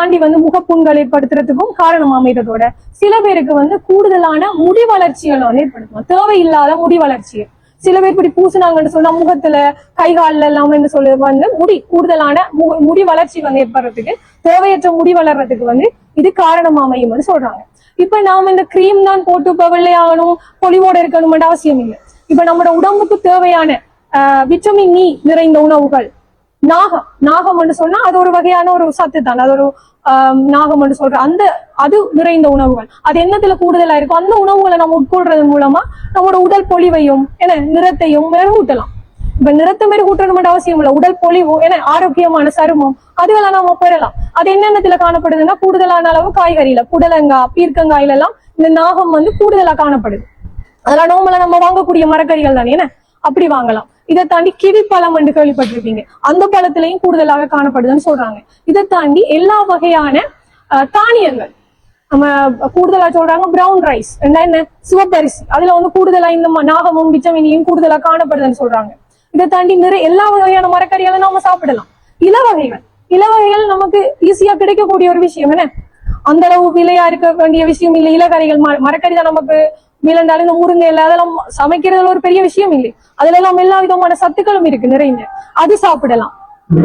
தாண்டி வந்து முகப்புண்கள் ஏற்படுத்துறதுக்கும் காரணம் அமைகிறதோட சில பேருக்கு வந்து கூடுதலான முடி வளர்ச்சிகள் வந்து ஏற்படுத்தும். தேவையில்லாத முடி வளர்ச்சி சில பேர் இப்படி பூசினாங்கன்னு சொன்னா முகத்துல கை காலில் எல்லாம் சொல்ல வந்து முடி கூடுதலான மு- முடி வளர்ச்சி வந்து ஏற்படுறதுக்கு தேவையற்ற முடி வளர்றதுக்கு வந்து இது காரணம் அமையும்னு சொல்றாங்க. இப்ப நாம இந்த கிரீம் தான் போட்டு இப்ப வெள்ளையாகணும் பொலிவோட இருக்கணும்னு அவசியம் இல்லை. இப்ப நம்மளோட உடம்புக்கு தேவையான ஆஹ், விட்டமின் இ நிறைந்த உணவுகள் நாகம் நாகம் சொன்னா அது ஒரு வகையான ஒரு சத்து தான் அது ஒரு ஆஹ், நாகம் சொல்ற அந்த அது நிறைந்த உணவுகள். அது என்னத்துல கூடுதலா இருக்கும் அந்த உணவுகளை நம்ம உட்கொள்றது மூலமா நம்மளோட உடல் பொலிவையும் என்ன நிறத்தையும் மெருகூட்டலாம். இப்ப நிறத்தை மெருகூட்டணும் அவசியம் இல்லை. உடல் பொலிவு ஏன்னா ஆரோக்கியமான சருமம் அதுகளை நம்ம பெறலாம். அது என்னென்னத்துல காணப்படுதுன்னா கூடுதலான அளவு காய்கறியில புடலங்காய் பீர்க்கங்காயில எல்லாம் இந்த நாகம் வந்து கூடுதலா காணப்படுது. அதெல்லாம் நோம்பல நம்ம வாங்கக்கூடிய மரக்கறிகள் தானே என்ன? அப்படி வாங்கலாம். இதை தாண்டி கிவி பழம் என்று கேள்விப்பட்டிருப்பீங்க அந்த பழத்திலையும் கூடுதலாக காணப்படுதுன்னு சொல்றாங்க. இதை தாண்டி எல்லா வகையான தானியங்கள் நம்ம கூடுதலா சொல்றாங்க பிரவுன் ரைஸ் என்ன சிவப்பரிசி அதுல வந்து கூடுதலா இந்த நாகமும் பிச்சமினியும் கூடுதலா காணப்படுதுன்னு சொல்றாங்க. இதை தாண்டி நிறைய எல்லா வகையான மரக்கறிகளை நாம சாப்பிடலாம். இல வகைகள் இல வகைகள் நமக்கு ஈஸியா கிடைக்கக்கூடிய ஒரு விஷயம் என்ன? அந்த அளவு விலையா இருக்க வேண்டிய விஷயம் இல்லை. இலக்கறிகள் மரக்கறி தான் நமக்கு விலண்டாலும் இந்த முருங்கை இல்லை அதெல்லாம் சமைக்கிறதுல ஒரு பெரிய விஷயம் இல்லை. அதுல எல்லாம் எல்லா விதமான சத்துக்களும் இருக்கு நிறைந்த அது சாப்பிடலாம்.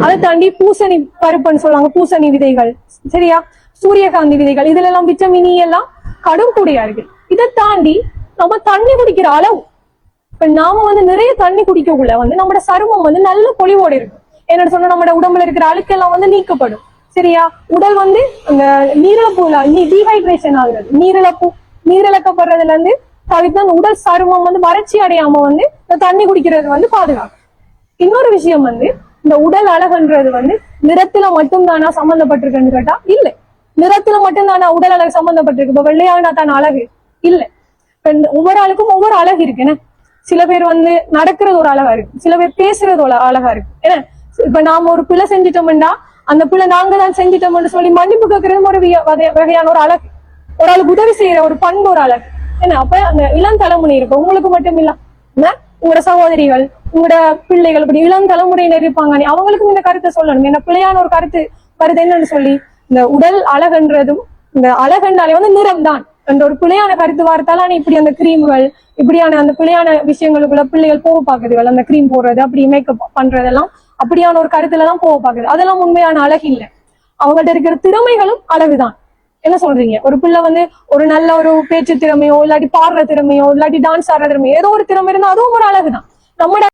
அதை தாண்டி பூசணி பருப்புன்னு சொல்லுவாங்க பூசணி விதைகள். சரியா? சூரியகாந்தி விதைகள் இதுல எல்லாம் விட்டமின் e எல்லாம் கடும் கூடியா இருக்கு. இதை தாண்டி நம்ம தண்ணி குடிக்கிற அளவு. இப்ப நாம வந்து நிறைய தண்ணி குடிக்கக்குள்ள வந்து நம்மட சருமம் வந்து நல்ல பொலிவோடு இருக்கும். என்னோட சொன்னா நம்மட உடம்புல இருக்கிற அழுக்கெல்லாம் வந்து நீக்கப்படும். சரியா? உடல் வந்து அந்த நீரிழப்புல டீஹைட்ரேஷன் ஆகுறது. நீரிழப்பு நீரிழக்கப்படுறதுல இருந்து தவிர்த்து அந்த உடல் சருமம் வந்து வறட்சி அடையாம வந்து இந்த தண்ணி குடிக்கிறது வந்து பாதுகாக்கும் இன்னொரு விஷயம் வந்து இந்த உடல் அழகுன்றது வந்து நிறத்துல மட்டும்தானா சம்பந்தப்பட்டிருக்குன்னு கேட்டா இல்ல. நிறத்துல மட்டும்தானா உடல் அழகு சம்பந்தப்பட்டிருக்கு? இப்ப வெள்ளையானா தான் அழகு. இல்ல. ஒவ்வொரு ஆளுக்கும் ஒவ்வொரு அழகு இருக்கு என்ன? சில பேர் வந்து நடக்கிறது ஒரு அழகா இருக்கு. சில பேர் பேசுறது ஒரு அழகா இருக்கு என்ன? இப்ப நாம ஒரு பிழை செஞ்சிட்டோம்னா அந்த பிள்ளை நாங்க தான் செஞ்சிட்டோம்னு சொல்லி மன்னிப்பு கேட்கறதும் ஒரு விய- வகையான ஒரு அழகு. ஒரு ஆளுக்கு உதவி செய்யற ஒரு பண்பு ஒரு அழகு. என்ன அப்ப அந்த இளம் தலைமுறை இருக்கு. உங்களுக்கு மட்டும் இல்ல. என்ன? உங்களோட சகோதரிகள் உங்களோட பிள்ளைகள் இப்படி இளம் தலைமுறையினர் இருப்பாங்க. நீ அவங்களுக்கும் இந்த கருத்தை சொல்லணும். என்ன பிள்ளையான ஒரு கருத்து கருத்து என்னன்னு சொல்லி இந்த உடல் அழகுன்றதும் இந்த அழகுன்றாலே வந்து நிறம் தான். என்ற ஒரு பிள்ளையான கருத்து வார்த்தால இப்படி அந்த கிரீம்கள் இப்படியான அந்த பிள்ளையான விஷயங்களுக்குள்ள பிள்ளைகள் போக பாக்குதுகள் அந்த கிரீம் போடுறது அப்படி மேக்கப் பண்றதெல்லாம் அப்படியான ஒரு கருத்துல தான் போக பாக்குது அதெல்லாம் உண்மையான அழகு இல்லை. அவங்கள்ட்ட இருக்கிற திறமைகளும் அழகுதான். என்ன சொல்றீங்க? ஒரு பிள்ளை வந்து ஒரு நல்ல ஒரு பேச்சு திறமையோ இல்லாட்டி பாடுற திறமையோ இல்லாட்டி டான்ஸ் ஆடுற திறமையோ ஏதோ ஒரு திறமை இருந்தா அதுவும் ஒரு அழகுதான். நம்மட